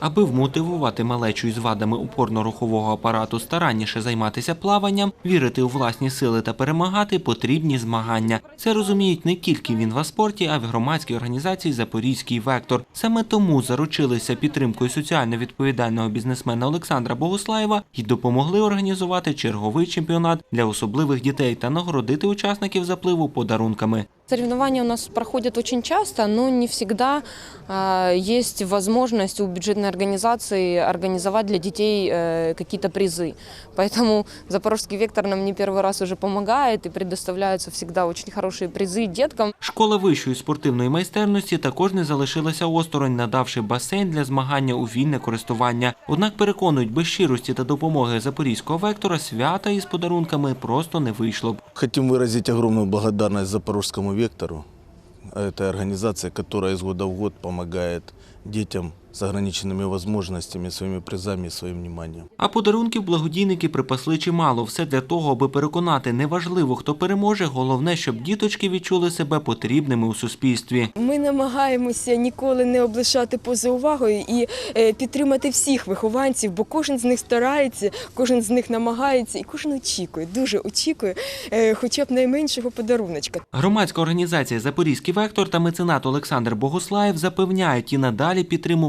Аби вмотивувати малечу із вадами опорно-рухового апарату старанніше займатися плаванням, вірити у власні сили та перемагати, потрібні змагання. Це розуміють не тільки в інваспорті, а й в громадській організації Запорізький вектор. Саме тому заручилися підтримкою соціально відповідального бізнесмена Олександра Богуслаєва і допомогли організувати черговий чемпіонат для особливих дітей та нагородити учасників запливу подарунками. Соревнования у нас проходят очень часто, но не всегда а, есть возможность у бюджетной организации организовать для детей э, какие-то призы. Поэтому Запорожский вектор нам не первый раз уже помогает и предоставляются всегда очень хорошие призы деткам. Школа вищої спортивної майстерності також не залишилася осторонь, надавши басейн для змагання у вільне користування. Однак переконують, без щирості та допомоги запорізького вектора свята із подарунками просто не вийшло б. Хотим выразить огромную благодарность Запорожскому вектору. Это организация, которая из года в год помогает детям с ограниченными возможностями, своими призами и своим вниманием. А подарунків благодійники припасли чимало. Все для того, аби переконати неважливо, хто переможе. Головне, щоб діточки відчули себе потрібними у суспільстві. Ми намагаємося ніколи не облишати поза увагою і е, підтримати всіх вихованців, бо кожен з них старається, кожен з них намагається і кожен очікує, дуже очікує, е, хоча б найменшого подаруночка. Громадська організація Запорізький вектор та меценат Олександр Богуслаєв запевняють і надалі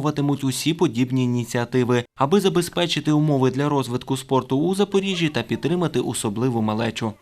підтримуватимуть усі подібні ініціативи, аби забезпечити умови для розвитку спорту у Запоріжжі та підтримати особливу малечу.